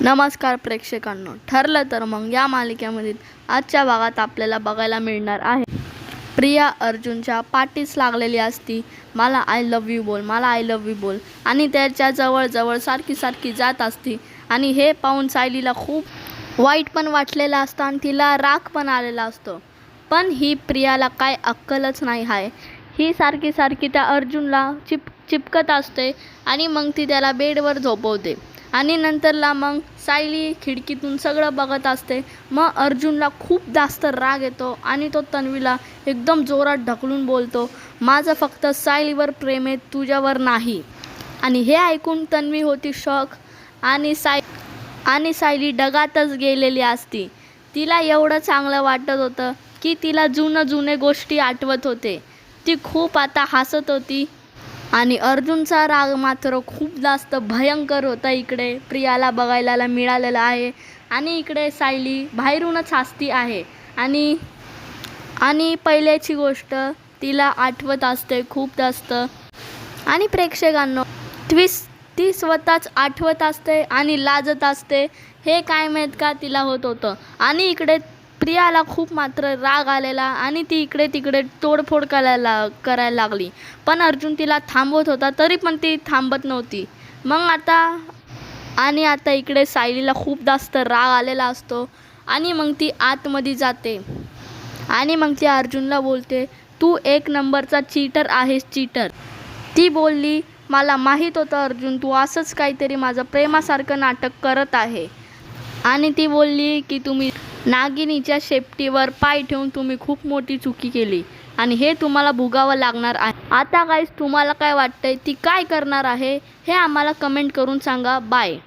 नमस्कार प्रेक्षकांनो. ठरलं तर मग या मालिकेमध्ये आजच्या भागात आपल्याला बघायला मिळणार आहे. प्रिया अर्जुनच्या पाठीस लागलेली असती. मला आय लव यू बोल मला आय लव यू बोल. आणि त्याच्या जवळजवळ सारखी सारखी जात असती. आणि हे पाहून सायलीला खूप वाईट पण वाटलेलं असतं आणि तिला राग पण आलेला असतो. पण ही प्रियाला काय अक्कलच नाही आहे ही सारखी सारखी त्या अर्जुनला चिप चिपकत असते आणि मग ती त्याला बेडवर झोपवते. आणि नंतरला मग सायली खिडकीतून सगळं बघत असते. मग अर्जुनला खूप जास्त राग येतो आणि तो तन्वीला एकदम जोरात ढकलून बोलतो माझं फक्त सायलीवर प्रेम आहे तुझ्यावर नाही. आणि हे ऐकून तन्वी होती शॉक आणि साय आणि सायली डगातच गेलेली असती. तिला एवढं चांगलं वाटत होतं की तिला जुनं जुने गोष्टी आठवत होते. ती खूप आता हसत होती. आणि अर्जुनचा राग मात्र खूप जास्त भयंकर होता इकडे. प्रियाला बघायला मिळालेला आहे. आणि इकडे सायली बाहेरूनच हसती आहे. आणि आणि पहिल्याची गोष्ट तिला आठवत असते खूप जास्त. आणि प्रेक्षकांना ट्विस्ट ती स्वतःच आठवत असते आणि लाजत असते. हे काय माहीत का तिला होत होतं. आणि इकडे प्रियाला खूप मात्र राग आलेला आणि ती इकडे तिकडे तोडफोड करायला करायला लागली. पण अर्जुन तिला थांबवत होता तरी पण ती थांबत नव्हती. मग आता आणि आता इकडे सायलीला खूप जास्त राग आलेला असतो आणि मग ती आतमध्ये जाते. आणि मग ती अर्जुनला बोलते तू एक नंबरचा चीटर आहेस चीटर. ती बोलली मला माहीत होतं अर्जुन तू असंच काहीतरी माझं प्रेमासारखं नाटक करत आहे. आणि ती बोलली की तुम्ही नागिनीच्या शेपटीवर पाय ठेवून तुम्ही खूप मोठी चुकी केली आणि हे तुम्हाला भोगावं लागणार आहे. आता काहीच तुम्हाला काय वाटतंय? ती काय करणार आहे? हे आम्हाला कमेंट करून सांगा. बाय